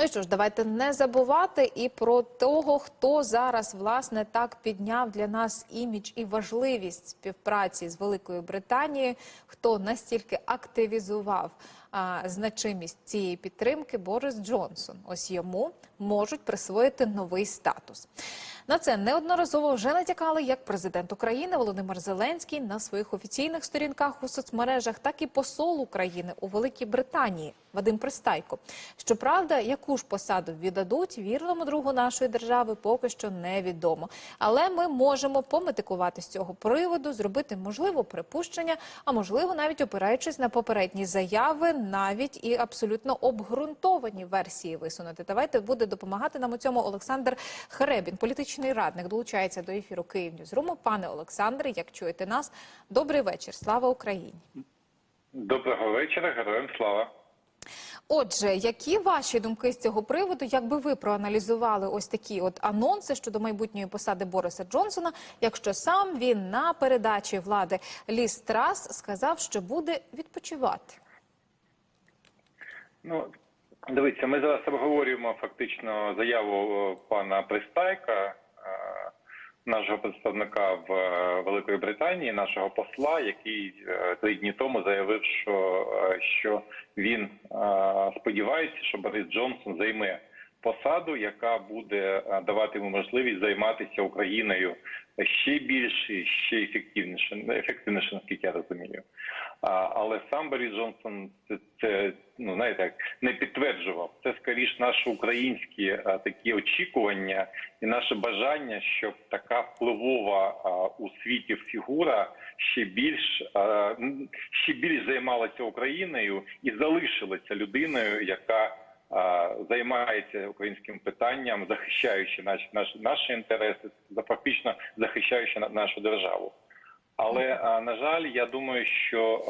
Ну і що ж, давайте не забувати і про того, хто зараз власне так підняв для нас імідж і важливість співпраці з Великою Британією, хто настільки активізував а, значимість цієї підтримки Борис Джонсон. Ось йому можуть присвоїти новий статус. На це неодноразово вже натякали як президент України Володимир Зеленський на своїх офіційних сторінках у соцмережах, так і посол України у Великій Британії Вадим Пристайко. Щоправда, яку ж посаду віддадуть вірному другу нашої держави, поки що невідомо. Але ми можемо пометикувати з цього приводу, зробити можливо припущення, а можливо, навіть опираючись на попередні заяви, навіть і абсолютно обґрунтовані версії висунути. Давайте буде допомагати нам у цьому Олександр Хребін, політичний радник, долучається до ефіру Київ Ньюзруму. Пане Олександре, як чуєте нас, добрий вечір. Слава Україні. Доброго вечора, героям слава. Отже, які ваші думки з цього приводу? Якби ви проаналізували ось такі от анонси щодо майбутньої посади Бориса Джонсона, якщо сам він на передачі влади Ліс Трас сказав, що буде відпочивати? Ну дивіться, ми зараз обговорюємо фактично заяву пана Пристайка, нашого представника в е, Великої Британії, нашого посла, який е, три дні тому заявив, що, е, що він сподівається, що Борис Джонсон займе посаду, яка буде е, давати йому можливість займатися Україною ще більше, ще ефективніше, ефективніше, наскільки я розумію. А, але сам Борис Джонсон це, це ну знаєте, як не підтверджував. Це скоріш наші українські а, такі очікування і наше бажання, щоб така впливова а, у світі фігура ще більш а, ще більш займалася Україною і залишилася людиною, яка займається українським питанням, захищаючи наші наші, наші інтереси, за фактично захищаючи на- нашу державу. Але на жаль, я думаю, що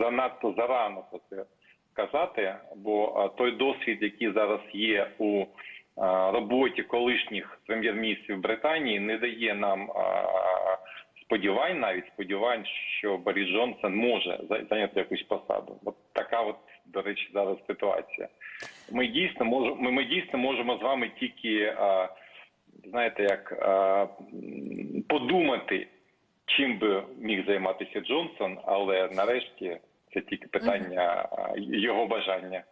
занадто зарано про це казати, бо той досвід, який зараз є у роботі колишніх прем'єр-міністрів Британії, не дає нам сподівань, навіть сподівань, що Борис Джонсон може зайняти якусь посаду. От така, от до речі, зараз ситуація. Ми дійсно можемо. Ми, ми дійсно можемо з вами тільки а, знаєте, як а, подумати, чим би міг займатися Джонсон, але нарешті це тільки питання його бажання.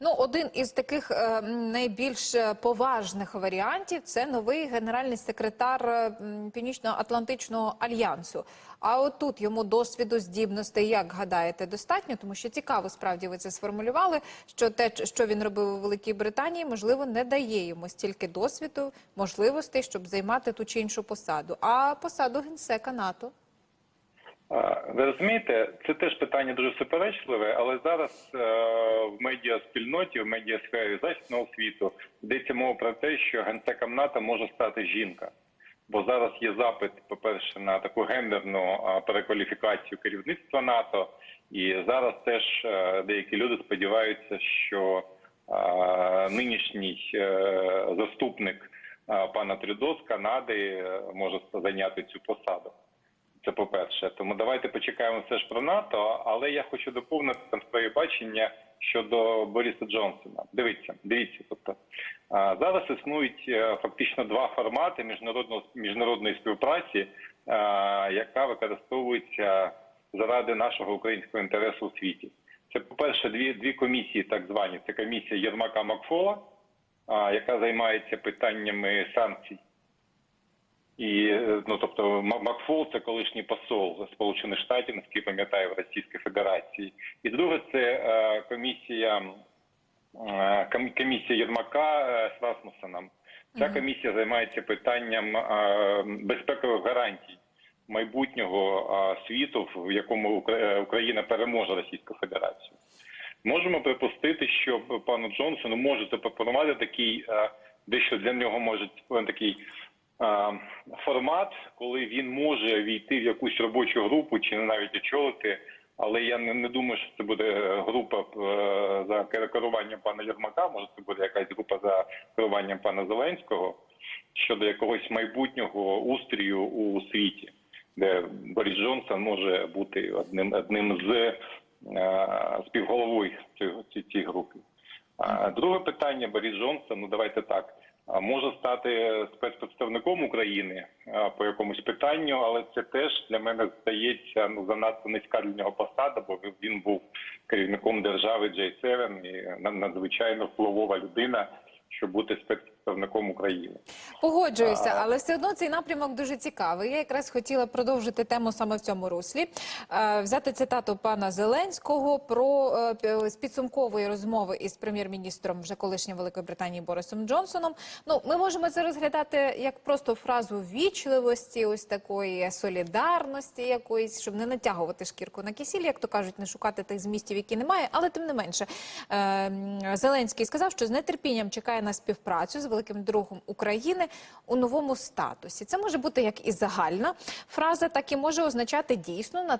Ну, один із таких е, найбільш поважних варіантів це новий генеральний секретар е, Північно-Атлантичного альянсу. А от тут йому досвіду здібностей, як гадаєте, достатньо, тому що цікаво, справді ви це сформулювали. Що те, що він робив у Великій Британії, можливо, не дає йому стільки досвіду, можливостей, щоб займати ту чи іншу посаду. А посаду генсека НАТО. Ви розумієте, це теж питання дуже суперечливе, але зараз е, в медіаспільноті, в медіасфері західного світу йдеться мова про те, що генсеком НАТО може стати жінка. Бо зараз є запит, по-перше, на таку гендерну перекваліфікацію керівництва НАТО, і зараз теж е, деякі люди сподіваються, що нинішній е, заступник пана Трюдо з Канади може зайняти цю посаду. Це по-перше. Тому давайте почекаємо все ж про НАТО. Але я хочу доповнити там своє бачення щодо Бориса Джонсона. Дивіться, дивіться. Тобто зараз існують е, фактично два формати міжнародного міжнародної співпраці, яка використовується заради нашого українського інтересу у світі. Це, по-перше, дві дві комісії, так звані. Це комісія Єрмака Макфола, яка займається питаннями санкцій. І е, ну тобто Макфол це колишній посол Сполучених Штатів, наскільки пам'ятаю, в Російській Федерації. І друге, це е, комісія е, комісія Єрмака з Расмусеном. Ця комісія займається питанням безпекових гарантій майбутнього світу, в якому Україна переможе Російську Федерацію. Можемо припустити, що пану Джонсону може запропонувати такий дещо для нього може такий формат, коли він може війти в якусь робочу групу чи навіть очолити. Але я не, не думаю, що це буде група е, за керуванням пана Єрмака. Може, це буде якась група за керуванням пана Зеленського щодо якогось майбутнього устрію у світі, де Борис Джонсон може бути одним одним з е, співголовою цієї групи. А, Друге питання Борис Джонсон. Ну давайте так. Може стати спецпредставником України по якомусь питанню, але це теж для мене здається ну занадто низька для нього посада, бо він був керівником держави J7 і на- надзвичайно впливова людина, щоб бути спецпредставником України. Погоджуюся, але все одно цей напрямок дуже цікавий. Я якраз хотіла продовжити тему саме в цьому руслі. Е, Взяти цитату пана Зеленського про е, з підсумкової розмови із прем'єр-міністром вже колишнім Великої Британії Борисом Джонсоном. Ну, ми можемо це розглядати як просто фразу ввічливості, ось такої солідарності, якоїсь, щоб не натягувати шкірку на кисіль, як то кажуть, не шукати тих змістів, які немає. Але тим не менше, е, Зеленський сказав, що з нетерпінням чекає на співпрацю з великим другом України у новому статусі. Це може бути як і загальна фраза, так і може означати дійсно на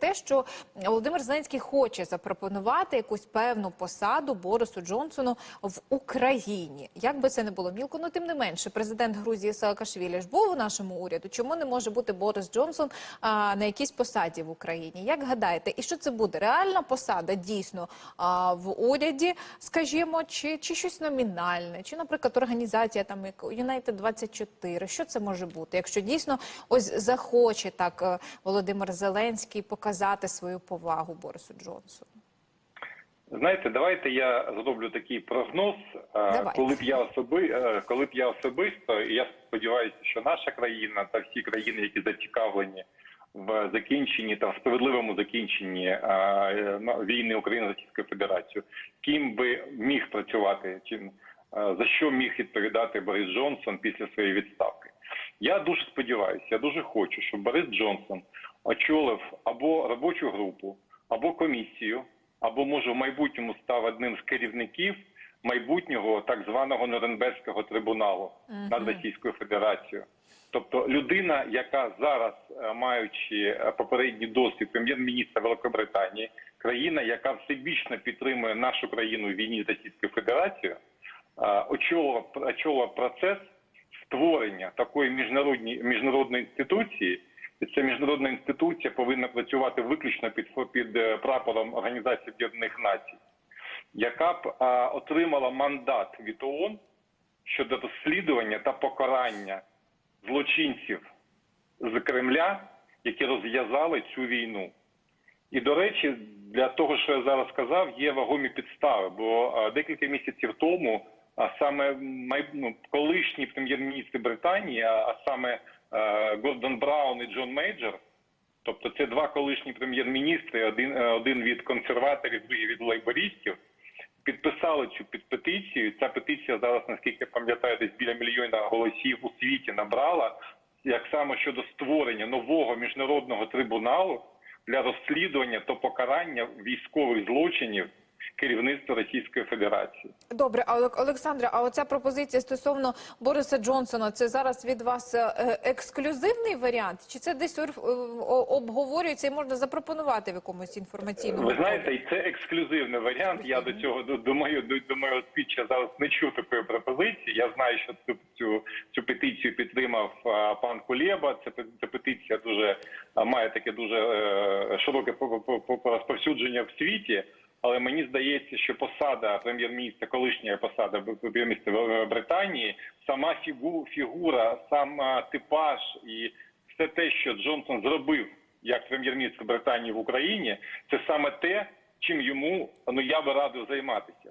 те, що Володимир Зеленський хоче запропонувати якусь певну посаду Борису Джонсону в Україні. Як би це не було мілко, ну тим не менше, президент Грузії Саакашвілі ж був у нашому уряду. Чому не може бути Борис Джонсон а, на якійсь посаді в Україні? Як гадаєте, і що це буде? Реальна посада дійсно а, в уряді, скажімо, чи, чи щось номінальне, чи, наприклад, організація там як United 24 Що це може бути? Якщо дійсно ось захоче так е, Володимир Зеленський показати свою повагу Борису Джонсону? Знаєте, давайте я зроблю такий прогноз. Е, Давайте. Коли б я особи, е, коли б я особисто, і я сподіваюся, що наша країна та всі країни, які зацікавлені в закінченні та в справедливому закінченні війни України з Російською Федерацією, ким би міг працювати, чим за що міг відповідати Борис Джонсон після своєї відставки. Я дуже сподіваюся, я дуже хочу, щоб Борис Джонсон очолив або робочу групу, або комісію, або може в майбутньому став одним з керівників майбутнього так званого Нюрнберзького трибуналу над Російською Федерацією. Тобто людина, яка зараз, е, маючи е, попередній досвід прем'єр-міністра Великобританії, країна, яка всебічно підтримує нашу країну в війні з Російською Федерацією, е, очолила, очолила процес створення такої міжнародні, міжнародної інституції, і ця міжнародна інституція повинна працювати виключно під, під е, прапором Організації Об'єднаних Націй, яка б а, отримала мандат від ООН щодо розслідування та покарання злочинців з Кремля, які розв'язали цю війну. І до речі, для того, що я зараз сказав, є вагомі підстави. Бо а, декілька місяців тому, а саме ну, колишній прем'єр-міністр Британії, а, саме е, Гордон Браун і Джон Мейджор, тобто це два колишні прем'єр-міністри, один, е, один від консерваторів, другий від лейбористів, підписали цю петицію. Ця петиція зараз, наскільки я пам'ятаю, десь біля мільйона голосів у світі набрала, як саме щодо створення нового міжнародного трибуналу для розслідування та покарання військових злочинів керівництва Російської Федерації. Добре, а Олександре, а оця пропозиція стосовно Бориса Джонсона, це зараз від вас е, е, ексклюзивний варіант? Чи це десь е, обговорюється і можна запропонувати в якомусь інформаційному? Ви знаєте, це ексклюзивний варіант. Я до цього до, до до, моєго спіча зараз не чув такої пропозиції. Я знаю, що цю цю, цю петицію підтримав а, пан Кулєба. Це ця петиція дуже а, має таке дуже е, широке по- по- по- по- розповсюдження в світі. Але мені здається, що посада прем'єр-міністра, колишня посада прем'єр-міністра Британії, сама фігу, фігура, сам типаж і все те, що Джонсон зробив як прем'єр-міністр Британії в Україні, це саме те, чим йому ну я би радив займатися.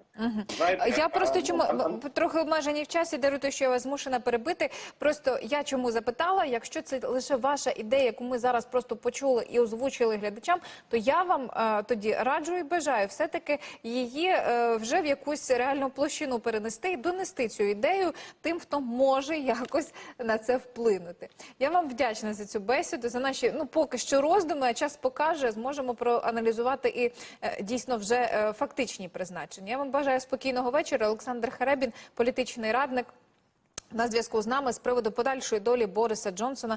Знаєте, Я просто а, чому ну, а- трохи обмежені в часі, даруйте, що я вас змушена перебити. Просто я чому запитала, якщо це лише ваша ідея, яку ми зараз просто почули і озвучили глядачам, то я вам е, тоді раджу і бажаю все-таки її е, вже в якусь реальну площину перенести і донести цю ідею тим, хто може якось на це вплинути. Я вам вдячна за цю бесіду, за наші ну поки що роздуми. А час покаже, зможемо проаналізувати і е, дійсно вже е, фактичні призначення. Я вам бажаю спокійного вечора. Олександр Харебін, політичний радник. На зв'язку з нами з приводу подальшої долі Бориса Джонсона